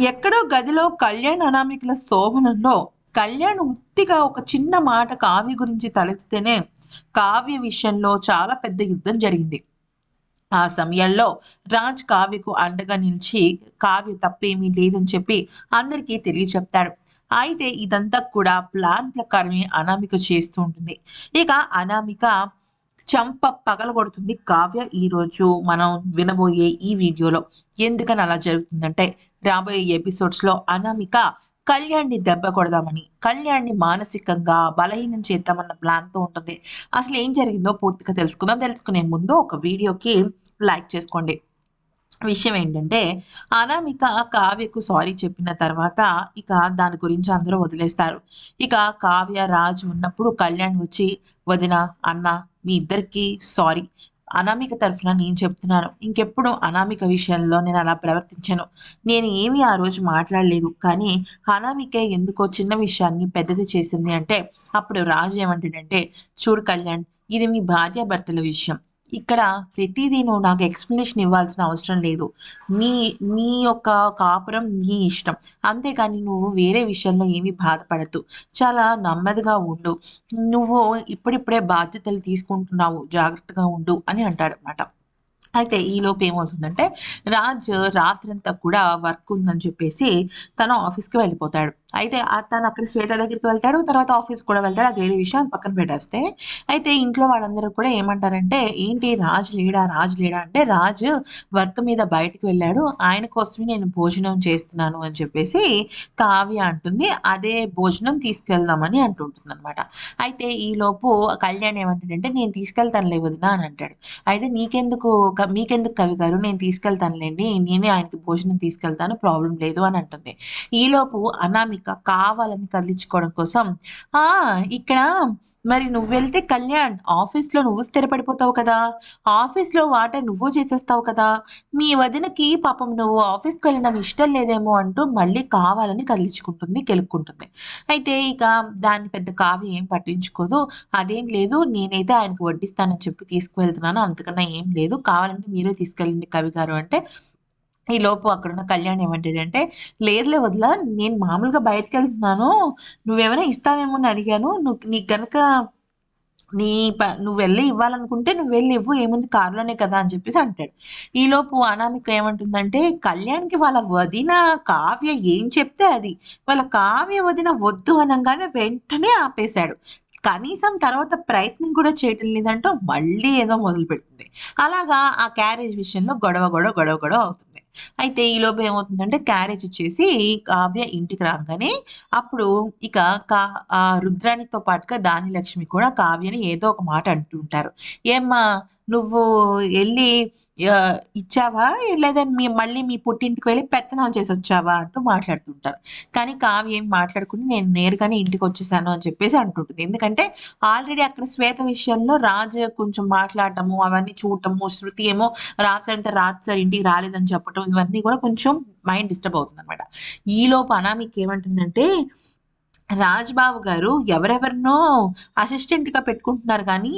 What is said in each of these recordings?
ఎక్కడో గదిలో కళ్యాణ్ అనామికల శోభనంలో కళ్యాణ్ ఉత్తిగా ఒక చిన్న మాట కావ్య గురించి తలెత్తితేనే కావ్య విషయంలో చాలా పెద్ద యుద్ధం జరిగింది. ఆ సమయంలో రాజ్ కావ్యకు అండగా నిలిచి కావ్య తప్పేమీ లేదని చెప్పి అందరికీ తెలియచెప్తాడు. అయితే ఇదంతా కూడా ప్లాన్ ప్రకారమే అనామిక చేస్తూ ఉంటుంది. ఇక అనామిక చంప పగలగొడుతుంది కావ్య ఈరోజు మనం వినబోయే ఈ వీడియోలో. ఎందుకని అలా జరుగుతుందంటే రాబోయే ఎపిసోడ్స్లో అనామిక కళ్యాణ్ని దెబ్బ కొడదామని కళ్యాణ్ని మానసికంగా బలహీనం చేద్దామన్న ప్లాన్తో ఉంటుంది. అసలు ఏం జరిగిందో పూర్తిగా తెలుసుకుందాం. తెలుసుకునే ముందు ఒక వీడియోకి లైక్ చేసుకోండి. విషయం ఏంటంటే అనామిక కావ్యకు సారీ చెప్పిన తర్వాత ఇక దాని గురించి అందరూ వదిలేస్తారు. ఇక కావ్య రాజ్ ఉన్నప్పుడు కళ్యాణ్ వచ్చి వదిన అన్న మీ ఇద్దరికి సారీ. అనామిక తరఫున నేను చెప్తున్నాను. ఇంకెప్పుడు అనామిక విషయంలో నేను అలా ప్రవర్తించాను. నేను ఏమీ ఆ రోజు మాట్లాడలేదు. కానీ అనామికే ఎందుకో చిన్న విషయాన్ని పెద్దది చేసింది అంటే అప్పుడు రాజు ఏమంటాడంటే చూడు కళ్యాణ్ ఇది మీ భార్యాభర్తల విషయం. ఇక్కడ ప్రతిదీ నువ్వు నాకు ఎక్స్ప్లెనేషన్ ఇవ్వాల్సిన అవసరం లేదు. నీ నీ యొక్క కాపురం నీ ఇష్టం. అంతేకాని నువ్వు వేరే విషయంలో ఏమీ బాధపడద్దు. చాలా నెమ్మదిగా ఉండు. నువ్వు ఇప్పుడిప్పుడే బాధ్యతలు తీసుకుంటున్నావు. జాగ్రత్తగా ఉండు అని అంటాడనమాట అయితే ఈలోపు ఏమవుతుందంటే రాజ్ రాత్రంతా కూడా వర్క్ ఉందని చెప్పేసి తను ఆఫీస్కి వెళ్ళిపోతాడు. అయితే తను అక్కడ శ్వేత దగ్గరికి వెళ్తాడు తర్వాత ఆఫీస్ కూడా వెళ్తాడు. అది వేరే విషయం పక్కన పెట్టేస్తే. అయితే ఇంట్లో వాళ్ళందరూ కూడా ఏమంటారంటే ఏంటి రాజ్ లేడా? రాజ్ లేడా? అంటే రాజ్ వర్క్ మీద బయటకు వెళ్ళాడు. ఆయన కోసమే నేను భోజనం చేస్తున్నాను అని చెప్పేసి కావ్య అంటుంది. అదే భోజనం తీసుకెళ్దామని అంటుంటుంది అనమాట అయితే ఈలోపు కళ్యాణ్ ఏమంటాడంటే నేను తీసుకెళ్తాను లేవదినా అని అంటాడు. అయితే నీకెందుకు మీకెందుకు కవి గారు? నేను తీసుకెళ్తానులేండి. నేనే ఆయనకి భోజనం తీసుకెళ్తాను. ప్రాబ్లం లేదు అని అంటుంది. ఈలోపు అనామిక కావాలని కదిలించుకోవడం కోసం ఆ ఇక్కడ మరి నువ్వు వెళ్తే కళ్యాణ్ ఆఫీస్లో నువ్వు స్థిరపడిపోతావు కదా. ఆఫీస్లో వాట నువ్వు చేసేస్తావు కదా. మీ వదినకి పాపం నువ్వు ఆఫీస్కి వెళ్ళడం ఇష్టం లేదేమో అంటూ మళ్ళీ కావాలని కదిలించుకుంటుంది కెలుక్కుంటుంది. అయితే ఇక దాన్ని పెద్ద కావి ఏం పట్టించుకోదు. అదేం లేదు నేనైతే ఆయనకు వడ్డిస్తానని చెప్పి తీసుకువెళ్తున్నాను. అంతకన్నా ఏం లేదు. కావాలంటే మీరే తీసుకెళ్ళండి కవి గారు అంటే ఈ లోపు అక్కడున్న కళ్యాణ్ ఏమంటాడంటే లేదులే వదిలా నేను మామూలుగా బయటకు వెళ్తున్నాను నువ్వేమైనా ఇస్తావేమో అని అడిగాను. నువ్వు నీకు గనక నీ ప నువ్వు వెళ్ళి ఇవ్వాలనుకుంటే నువ్వు వెళ్ళి ఇవ్వు. ఏముంది కారులోనే కదా అని చెప్పేసి అంటాడు. ఈలోపు అనామిక ఏమంటుందంటే కళ్యాణ్కి వాళ్ళ వదిన కావ్య ఏం చెప్తే అది. వాళ్ళ కావ్య వదిన వద్దు అనగానే వెంటనే ఆపేశాడు. కనీసం తర్వాత ప్రయత్నం కూడా చేయటం లేదంటూ మళ్ళీ ఏదో మొదలు పెడుతుంది అలాగా ఆ క్యారేజ్ విషయంలో గొడవ గొడవ గొడవ గొడవ అవుతుంది. అయితే ఈ లోపు ఏమవుతుందంటే క్యారేజ్ వచ్చేసి కావ్య ఇంటికి రాగానే అప్పుడు ఇక కా ఆ రుద్రానితో పాటుగా దాని లక్ష్మి కూడా కావ్యని ఏదో ఒక మాట అంటుంటారు ఏమ్మా నువ్వు వెళ్ళి ఇచ్చావా? లేదా మీ మళ్ళీ మీ పుట్టింటికి వెళ్ళి పెత్తనాలు చేసి వచ్చావా? అంటూ మాట్లాడుతుంటారు. కానీ కావ్య ఏం మాట్లాడుకుని నేను నేరుగానే ఇంటికి వచ్చేసాను అని చెప్పేసి అంటుంటుంది. ఎందుకంటే ఆల్రెడీ అక్కడ శ్వేత విషయంలో రాజు కొంచెం మాట్లాడటము అవన్నీ చూడటము శృతి ఏమో రాత్రి అంతా రాత్రి సార్ ఇంటికి రాలేదని చెప్పటం ఇవన్నీ కూడా కొంచెం మైండ్ డిస్టర్బ్ అవుతుంది అనమాట ఈలోపు అనామికి ఏమంటుందంటే రాజ్బాబు గారు ఎవరెవరినో అసిస్టెంట్గా పెట్టుకుంటున్నారు కానీ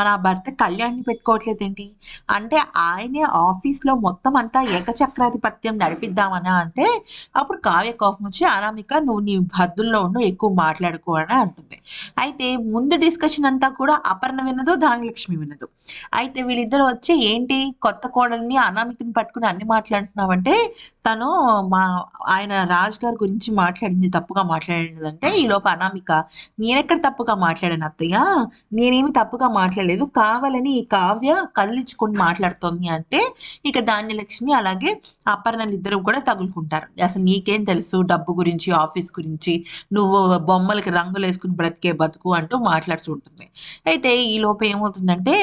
మన భర్త కళ్యాణ్ని పెట్టుకోవట్లేదు ఏంటి అంటే ఆయనే ఆఫీస్లో మొత్తం అంతా ఏకచక్రాధిపత్యం నడిపిద్దామని అంటే అప్పుడు కావ్య కోపం వచ్చి అనామిక నువ్వు నీ హద్దుల్లో ఉండు ఎక్కువ మాట్లాడుకో అని అంటుంది. అయితే ముందు డిస్కషన్ అంతా కూడా అపర్ణ వినదు ధాన్యలక్ష్మి వినదు. అయితే వీళ్ళిద్దరు వచ్చి ఏంటి కొత్త కోడల్ని అనామికని పట్టుకుని అన్ని మాట్లాడుతున్నావంటే తను మా ఆయన రాజ్ గారి గురించి మాట్లాడింది తప్పుగా మాట్లాడింది అంటే ఈ అనామిక నేనెక్కడ తప్పుగా మాట్లాడాను అత్తయ్య? నేనేమి తప్పుగా మాట్లాడలేదు. కావాలని ఈ కావ్య కదిలించుకొని మాట్లాడుతోంది అంటే ఇక ధాన్యలక్ష్మి అలాగే అపర్ణలు ఇద్దరు కూడా తగులుకుంటారు. అసలు నీకేం తెలుసు? డబ్బు గురించి ఆఫీస్ గురించి నువ్వు బొమ్మలకి రంగులు వేసుకుని బ్రతికే బతుకు అంటూ మాట్లాడుతూ ఉంటుంది. అయితే ఈ ఏమవుతుందంటే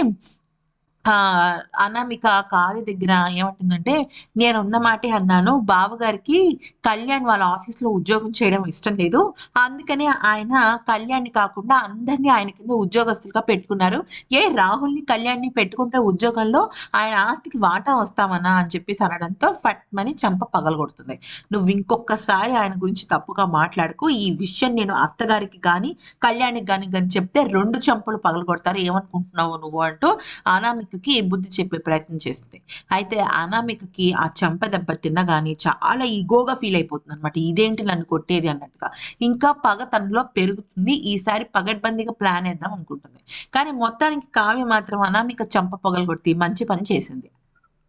అనామిక కావ్య దగ్గర ఏమంటుందంటే నేను ఉన్న మాటే అన్నాను. బావగారికి కళ్యాణ్ వాళ్ళ ఆఫీస్లో ఉద్యోగం చేయడం ఇష్టం లేదు. అందుకనే ఆయన కళ్యాణ్ని కాకుండా అందరినీ ఆయన కింద ఉద్యోగస్తులుగా పెట్టుకున్నారు. ఏ రాహుల్ని కళ్యాణ్ని పెట్టుకుంటే ఉద్యోగంలో ఆయన ఆస్తికి వాటా వస్తామన్నా అని చెప్పేసి అనడంతో ఫట్మని చంప పగలగొడుతుంది. నువ్వు ఇంకొకసారి ఆయన గురించి తప్పుగా మాట్లాడుకు. ఈ విషయం నేను అత్తగారికి కానీ కళ్యాణ్కి కానీ కానీ చెప్తే రెండు చంపలు పగలగొడతారు. ఏమనుకుంటున్నావు నువ్వు? అంటూ అనామిక అనామికకి బుద్ధి చెప్పే ప్రయత్నం చేస్తుంది. అయితే అనామికకి ఆ చెంప దెబ్బ తిన్నగాని చాలా ఈగోగా ఫీల్ అయిపోతుంది అనమాట ఇదేంటి నన్ను కొట్టేది అన్నట్టుగా. ఇంకా పగ తనలో పెరుగుతుంది. ఈసారి పగడ్బందీగా ప్లాన్ వేద్దాం అనుకుంటుంది. కానీ మొత్తానికి కావ్య మాత్రం అనామిక చెంప పొగలు కొట్టి మంచి పని చేసింది.